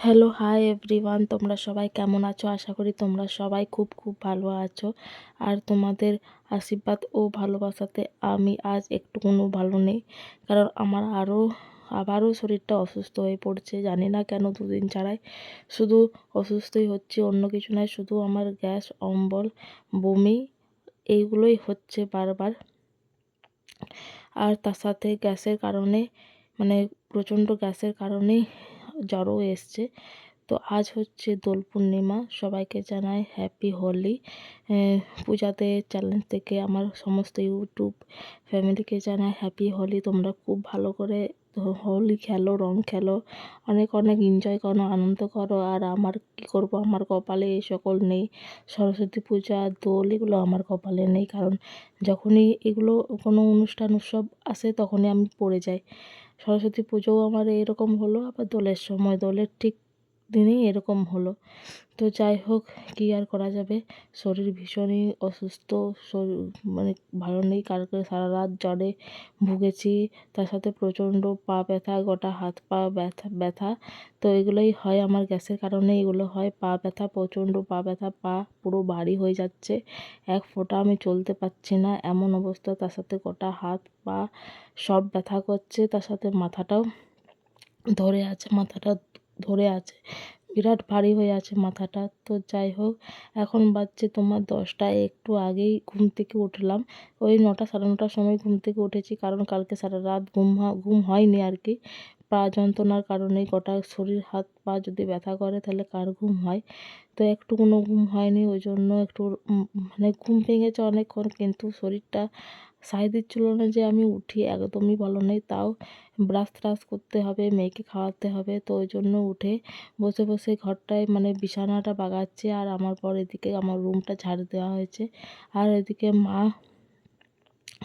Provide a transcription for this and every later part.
Hello hi everyone তোমরা সবাই কেমন আছো? আশা করি তোমরা সবাই খুব খুব ভালো আছো। আর তোমাদের আশীর্বাদ ও ভালোবাসাতে আমি আজ একটুকুনও ভালো নেই। কারণ আমার আরও আবারও শরীরটা অসুস্থ হয়ে পড়ছে, জানি না কেন দুদিন ছাড়াই। শুধু অসুস্থই হচ্ছে, অন্য কিছু নয়, শুধু আমার গ্যাস, অম্বল, বমি, এইগুলোই হচ্ছে বারবার। আর তার সাথে গ্যাসের কারণে মানে প্রচণ্ড গ্যাসের কারণেই জ্বরও এসছে। তো আজ হচ্ছে দোল পূর্ণিমা, সবাইকে জানাই হ্যাপি হোলি। পূজাতে চ্যালেঞ্জ থেকে আমার সমস্ত ইউটিউব ফ্যামিলিকে জানাই হ্যাপি হোলি। তোমরা খুব ভালো করে হোলি খেলো, রং খেলো, অনেক অনেক এনজয় করো, আনন্দ করো। আর আমার কী করব? আমার কপালে এই সকল নেই। সরস্বতী পূজা, দোল এগুলো আমার কপালে নেই। কারণ যখনই এগুলো কোনো অনুষ্ঠান, উৎসব আসে তখনই আমি পড়ে যাই। সরস্বতী পুজোও আমার এরকম হলো আবার দোলের সময় দোলের ঠিক দিনেই এরকম হলো। তো যাই হোক, কী আর করা যাবে? শরীর ভীষণই অসুস্থ, শরীর মানে ভালো নেই কালকে সারা রাত জ্বরে ভুগেছি, তার সাথে প্রচণ্ড পা ব্যথা, গোটা হাত পা ব্যথা ব্যথা। তো এগুলোই হয় আমার গ্যাসের কারণে, এগুলো হয় পা ব্যথা, প্রচণ্ড পা ব্যথা, পা পুরো ভারী হয়ে যাচ্ছে। এক ফোঁটা আমি চলতে পারছি না, এমন অবস্থা, তার সাথে গোটা হাত, পা সব ব্যথা করছে, তার সাথে মাথাটাও ধরে আছে, মাথাটা ধরে আছে। বিরাট ভারী হয়ে আছে মাথাটা। তো যাই হোক, এখন বাজছে তোমার দশটা। একটু আগেই ঘুম থেকে উঠলাম। ওই নটা, সাড়ে নটার সময় ঘুম থেকে উঠেছি কারণ কালকে সারা রাত ঘুম ঘুম হয়নি আর কি। পা যন্ত্রণার কারণে গোটা শরীর, হাত, পা যদি ব্যথা করে তাহলে কার ঘুম হয়? তো একটু কোনো ঘুম হয়নি, ওই জন্য একটু মানে ঘুম ভেঙেছে অনেকক্ষণ কিন্তু শরীরটা সায় দিচ্ছিল না যে আমি উঠি, একদমই ভালো নেই। তাও ব্রাশ ট্রাশ করতে হবে, মেয়েকে খাওয়াতে হবে। তো ওই জন্য উঠে বসে বসে ঘরটায় মানে বিছানাটা বাগাচ্ছে আর আমার পর এদিকে আমার রুমটা ঝাড় দেওয়া হয়েছে। আর এদিকে মা,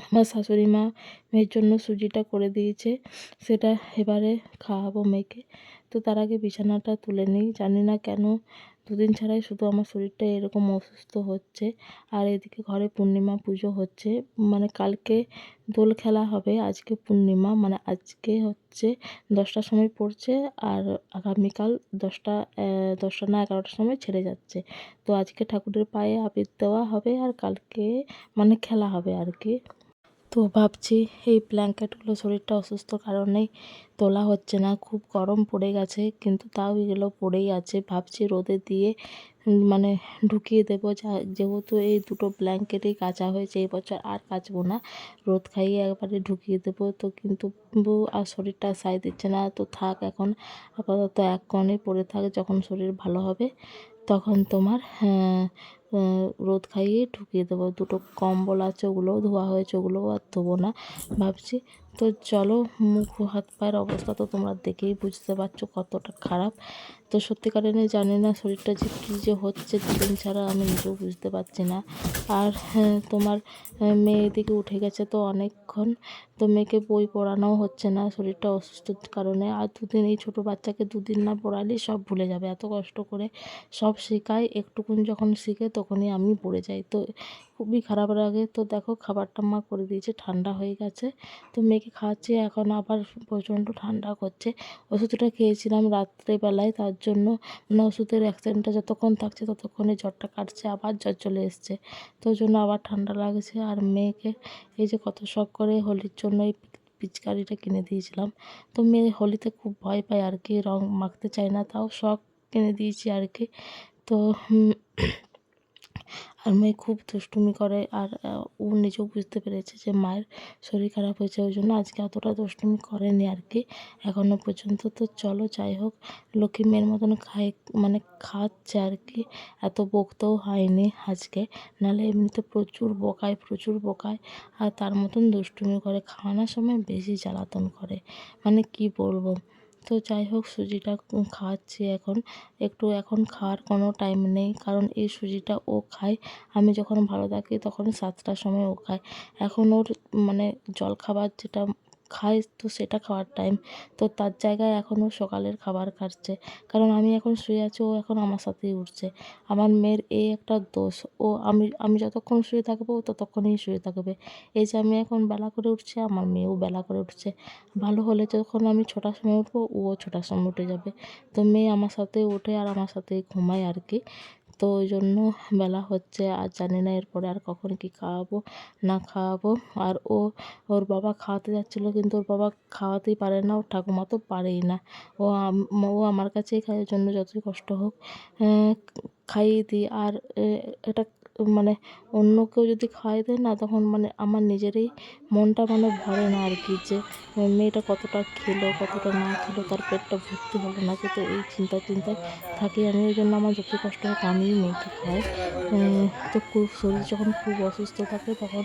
আমার শাশুড়ি মা মেয়ের জন্য সুজিটা করে দিয়েছে। সেটা এবারে খাওয়াবো মেয়েকে। তো তার আগে বিছানাটা তুলে নিই। জানি না কেন, দুদিন ছাড়াই শুধু আমার শরীরটা এরকম অসুস্থ হচ্ছে। আর এদিকে ঘরে পূর্ণিমা পুজো হচ্ছে। মানে কালকে দোল খেলা হবে, আজকে পূর্ণিমা। মানে আজকে হচ্ছে দশটার সময় পড়ছে আর আগামীকাল দশটা দশটা না এগারোটার সময় ছেড়ে যাচ্ছে। তো আজকে ঠাকুরের পায়ে আবির দেওয়া হবে আর কালকে মানে খেলা হবে আর কি। তো ভাবছি এই ব্ল্যাঙ্কেটগুলো শরীরটা অসুস্থ কারণেই তোলা হচ্ছে না। খুব গরম পড়ে গেছে, কিন্তু তাও এগুলো পড়েই আছে। ভাবছি রোদে দিয়ে মানে ঢুকিয়ে দেবো। যা, যেহেতু এই দুটো ব্ল্যাঙ্কেটই কাচা হয়েছে, এই বছর আর কাচবো না। রোদ খাইয়ে একবারে ঢুকিয়ে দেবো। তো কিন্তু আর শরীরটা সাই দিচ্ছে না। তো থাক এখন, আপাতত এক কণে পড়ে থাক, যখন শরীর ভালো হবে, তখন তোমার রোদ খাইয়ে ঢুকিয়ে দেবো। দুটো কম্বল আছে, ওগুলোও ধোয়া হয়েছে, ওগুলোও আর ধোবো না, ভাবছি। তো চলো, মুখ হাত পায়ের অবস্থা তো তোমরা দেখেই বুঝতে পারছ কতটা খারাপ। তো সত্যিকারে জানি না শরীরটা যে কী যে হচ্ছে দুদিন ছাড়া আমি নিজেও বুঝতে পারছি না। আর হ্যাঁ, তোমার মেয়ে এদিকে উঠে গেছে তো অনেকক্ষণ তো মেয়েকে বই পড়ানোও হচ্ছে না শরীরটা অসুস্থর কারণে। আর দুদিন এই ছোটো বাচ্চাকে দুদিন না পড়ালেই সব ভুলে যাবে। এত কষ্ট করে সব শেখায় একটুকুন যখন শিখে তখনই আমি পড়ে যাই। তো খুবই খারাপ লাগে। তো দেখো খাবারটা মা করে দিয়েছে ঠান্ডা হয়ে গেছে। তো মেয়েকে খাওয়াচ্ছি এখন আবার প্রচণ্ড ঠান্ডা করছে। ওষুধটা খেয়েছিলাম রাত্রেবেলায় তার জন্য মানে ওষুধের অ্যাক্সিডেন্টটা যতক্ষণ থাকছে ততক্ষণে জ্বরটা কাটছে, আবার জ্বর চলে এসছে। তো জন্য আবার ঠান্ডা লাগছে। আর মেয়েকে এই যে কত শখ করে হোলির জন্য এই পিচকারিটা কিনে দিয়েছিলাম। তো মেয়ে হোলিতে খুব ভয় পায় আর কি রঙ মাখতে চায় না, তাও শখ কিনে দিয়েছি আর কি। তো আর মেয়ে খুব দুষ্টুমি করে আর ও নিজেও বুঝতে পেরেছে যে মায়ের শরীর খারাপ হয়েছে, ওই জন্য আজকে অতটা দুষ্টুমি করেনি আর কি। এখনও পর্যন্ত তো চলো, যাই হোক, লক্ষ্মী মেয়ের মতন খায় মানে খাচ্ছে আর কি। এত বকতেও হয়নি আজকে, নাহলে এমনিতে প্রচুর বকায় প্রচুর বকায়, আর তার মতন দুষ্টুমি করে, খাওয়ানোর সময় বেশি জ্বালাতন করে। মানে কি বলব? তো যাই হোক সুজিটা খাওয়াচ্ছি এখন। একটু এখন খাওয়ার কোনো টাইম নেই, কারণ এই সুজিটা ও খায়। আমি যখন ভালো থাকি, তখন সাতটার সময় ও খায়। এখন ওর মানে জল খাবার যেটা খায়, তো সেটা খাওয়ার টাইম তো তার জায়গায় এখন ও সকালের খাবার খাচ্ছে। কারণ আমি এখন শুয়ে আছি, ও এখন আমার সাথেই উঠছে। আমার মেয়ের এই একটা দোষ, ও আমি আমি যতক্ষণ শুয়ে থাকব, ও ততক্ষণই শুয়ে থাকবে। এই যে আমি এখন বেলা করে উঠছে, আমার মেয়েও বেলা করে উঠছে। ভালো হলে যখন আমি ছটার সময় উঠবো, ও ছটার সময় উঠে যাবে। তো মেয়ে আমার সাথে ওঠে আর আমার সাথেই ঘুমায় আর কি। তো ওই জন্য বেলা হচ্ছে আর জানি না এরপরে আর কখন কী খাওয়াবো, না খাওয়াবো। আর ও, ওর বাবা খাওয়াতে যাচ্ছিল কিন্তু ওর বাবা খাওয়াতেই পারে না, ওর ঠাকুমা তো পারেই না। ও ও আমার কাছেই খায় ওই জন্য যতই কষ্ট হোক খাইয়ে দিই। আর এটা মানে অন্য কেউ যদি খাইয়ে দেয় না, তখন মানে আমার নিজেরই মনটা মানে ভরে না আর কি যে মেয়েটা কতটা খেলো, কতটা না খেলো, তার পেটটা ভর্তি হলো না। কিন্তু এই চিন্তা চিন্তায় থাকি। আমি ওই জন্য আমার যতই কষ্ট হোক আমিই মেয়েকে খাই। তো খুব শরীর যখন খুব অসুস্থ থাকে, তখন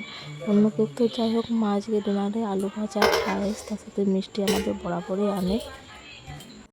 অন্য কেউ তো যাই হোক, মা আজকে ডিনারে আলু ভাজা, পায়েস, তার সাথে মিষ্টি আমাদের বরাবরই আনে।